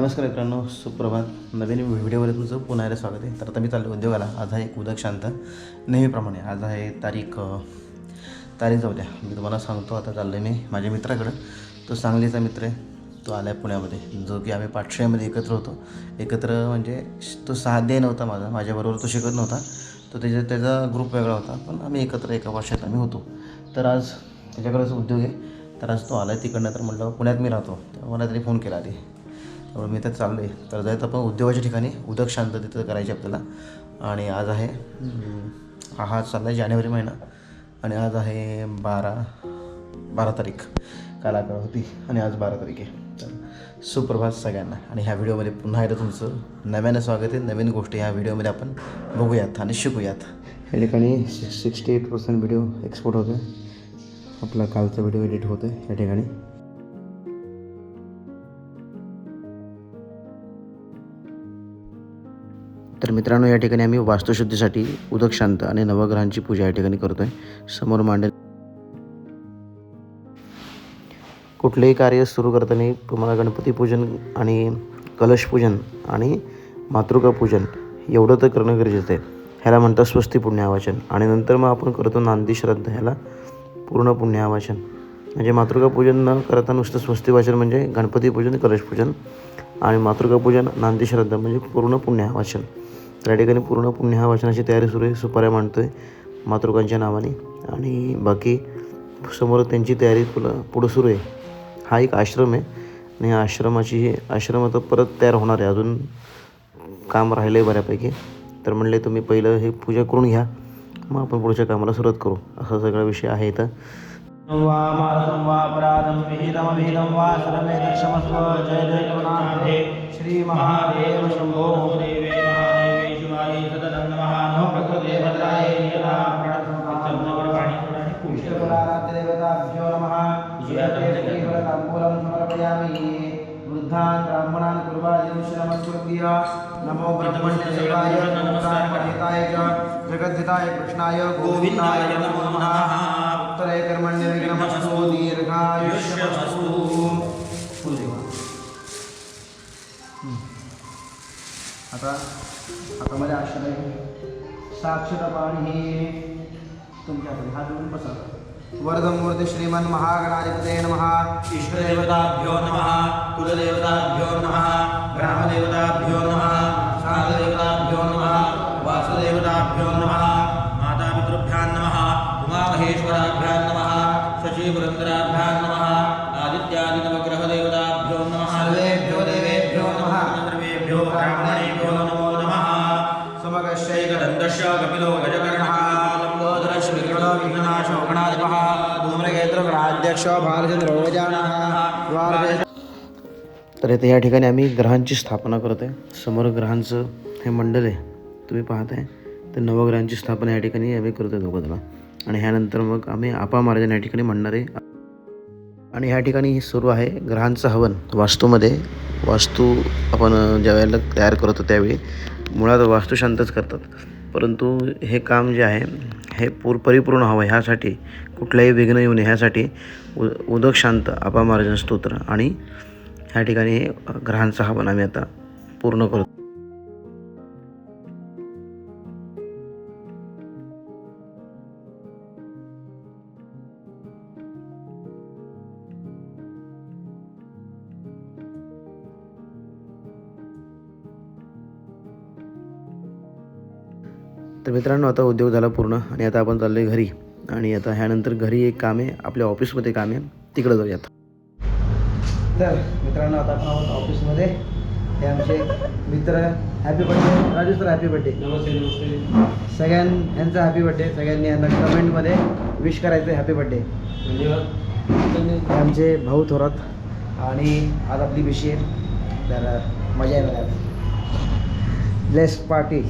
नमस्कार मित्रांनो सुप्रभात. नवीन व्हिडिओवर तुमचं पुन्हा एकदा स्वागत आहे. तर आता मी चाललो उद्योगाला. आज आहे एक उदक शांत नेहमीप्रमाणे. आज आहे तारीख तारीख जाऊ द्या. मी तुम्हाला सांगतो आता चाललो आहे मी माझ्या मित्राकडं. तो सांगलीचा मित्र आहे. तो आला आहे पुण्यामध्ये. जो की आम्ही पाठशाळेमध्ये एकत्र होतो. एकत्र म्हणजे तो साध्य नव्हता माझा. माझ्याबरोबर तो शिकत नव्हता. तो त्याच्या त्याचा ग्रुप वेगळा होता. पण आम्ही एकत्र एका वर्षात आम्ही होतो. तर आज त्याच्याकडेच उद्योग आहे. तर आज तो आला आहे तिकडनं. तर म्हटलं पुण्यात मी राहतो. तर मला तरी फोन केला आधी. त्यामुळे मी तर चाललो आहे तर जायचं आपण उद्योगाच्या ठिकाणी उदक शांत तिथं करायची आपल्याला. आणि आज आहे हा हा चालला आहे जानेवारी महिना. आणि आज आहे बारा बारा तारीख. काल अकरा होती आणि आज बारा तारीख आहे. तर सुप्रभात सगळ्यांना. आणि ह्या व्हिडिओमध्ये पुन्हा एकदा तुमचं नव्यानं स्वागत आहे. नवीन गोष्टी ह्या व्हिडिओमध्ये आपण बघूयात आणि शिकूयात. या ठिकाणी sixty eight percent video export होतो आहे आपला कालचा व्हिडिओ एडिट होतो आहे या ठिकाणी. तर मित्रांनो या ठिकाणी आम्ही वास्तुशुद्धीसाठी उदक शांत आणि नवग्रहांची पूजा या ठिकाणी करतोय. समोर मांडेल कुठलेही कार्य सुरू करताना तुम्हाला गणपती पूजन आणि कलश पूजन आणि मातृका पूजन एवढं तर करणं गरजेचं आहे. ह्याला म्हणतात स्वस्ती पुण्यावाचन. आणि नंतर मग आपण करतो नांदी श्रद्धा. ह्याला पूर्ण पुण्यावाचन. म्हणजे मातृका पूजन न करता नुसतं स्वस्ती वाचन म्हणजे गणपती पूजन कलश पूजन आणि मातृका पूजन नांदी श्रद्धा म्हणजे पूर्ण पुण्यावाचन. त्या ठिकाणी पूर्ण पुण्य वाचनाची तयारी सुरू आहे सुपाऱ्या मांडतोय मातृकांच्या नावाने. आणि बाकी समोर त्यांची तयारी पुढं पुढं सुरू आहे. हा एक आश्रम आहे. आणि या आश्रमाची आश्रम आता परत तयार होणार आहे. अजून काम राहिलं आहे बऱ्यापैकी. तर म्हणले तुम्ही पहिलं हे पूजा करून घ्या. मग आपण पुढच्या कामाला सुरुवात करू. असा सगळा विषय आहे इथं. श्री महादेव शंभो ब्राह्मणान् कुर्वादिं श्रमस्कुर्व्य नमो ब्रह्मण्यदेवाय नमस्कारपठिताय च जगद्धिताय कृष्णाय गोविन्दाय नमो नमः उत्तरे कर्मण्य विघ्नमस्तु दीर्घायुष्यमस्तु आता आता मध्ये आश्रय साक्षर पाणी तुमच्या हाती हात जोडून बसा वरदमूर्ती श्रीमन महागणाधिपते नमः। इष्टदेवताभ्यो नमः। उमामहेश्वराभ्यां नमः शशीपुरन्दराभ्यां नमः आदित्यादिनवग्रहदेवताभ्यो नमः सर्वेभ्यो देवेभ्यो नमः सर्वेभ्यो ब्राह्मणेभ्यो नमो नमः समगश्चैकदन्तश्च कपिलो गजकर्णः गणाधिपः ओजानः द्वारदेश तर इथे या ठिकाणी आम्ही ग्रहांची स्थापना करतो आहे समोर ग्रहांचं हे मंडल आहे तुम्ही पाहताय. तर नवग्रहांची स्थापना या ठिकाणी आम्ही करतो आहे दोघं आणि ह्यानंतर मग आम्ही आपा महाराजांना या ठिकाणी म्हणणार आहे. आणि ह्या ठिकाणी सुरू आहे ग्रहांचं हवन. वास्तूमध्ये वास्तू आपण ज्या वेळेला तयार करतो त्यावेळी मुळात वास्तुशांतच करतात. परंतु हे काम जे आहे हे पूर परिपूर्ण हवं ह्यासाठी कुठल्याही विघ्न येऊ नये ह्यासाठी उ उदक शांत आपा महाराजांचं स्तोत्र. आणि ह्या ठिकाणी हे ग्रहांचं हवन आम्ही आता पूर्ण करतो. तर मित्रांनो आता उद्योग झाला पूर्ण आणि आता आपण चाललो आहे घरी. आणि आता ह्यानंतर घरी एक काम आहे आपल्या ऑफिसमध्ये काम आहे तिकडं जाऊयात. तर मित्रांनो आता आपण आहोत ऑफिसमध्ये. हे आमचे मित्र happy birthday Raju sir happy birthday नमस्ते नमस्ते. सगळ्यां यांचा हॅपी बर्थडे सगळ्यांनी यांना कमेंटमध्ये विश करायचं हॅपी बर्थडे धन्यवाद. आमचे भाऊ थोरात आणि आज आपली विषय तर मजा येणार. Bless party